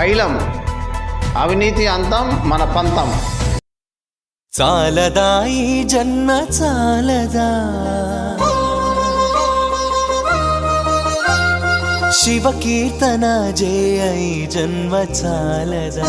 పైలం. అవినీతి అంతం మన పంతం. చాలదా ఈ జన్మ చాలదా? శివ కీర్తన జయ జన్మ చాలదా?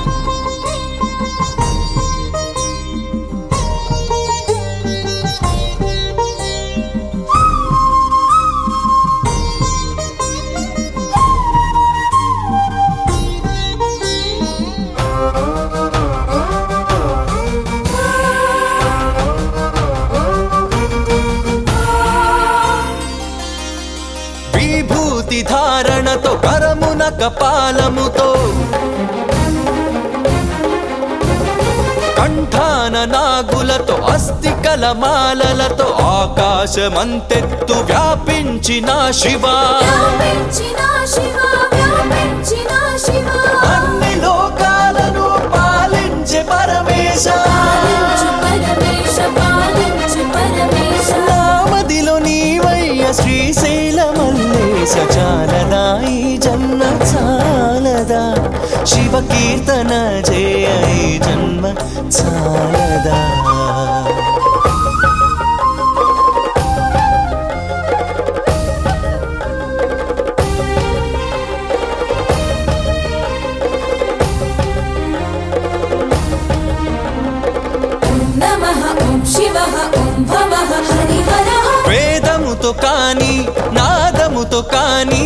విభూతి ధారణతో కరమున కపాలముతో కంఠాన నాగులతో అస్థికల మాలలతో ఆకాశమంతెత్తు వ్యాపించిన శివా. అన్ని లోకాలను పాలించే పరమేశ. శ్రీశైల. మల్లేశ చాలదా ఈ జన్మ చాలదా? శివ కీర్తన జయ ఈ జన్మ చాలదా? వేదముతో కాని నాదముతో కాని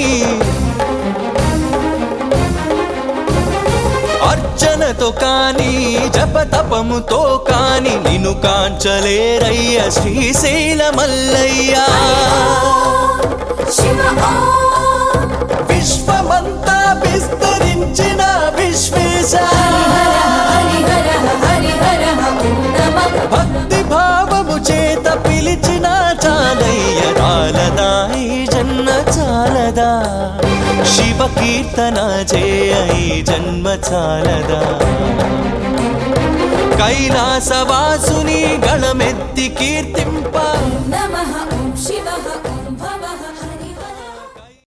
అర్చనతో కాని జపతపముతో కాని నిన్ను కాంచలేరయ్య శ్రీశైల మల్లయ్య. శివ కీర్తన చేయ ఈ జన్మ చాలదా? కైలాసవాసుని గణమెత్తి కీర్తింప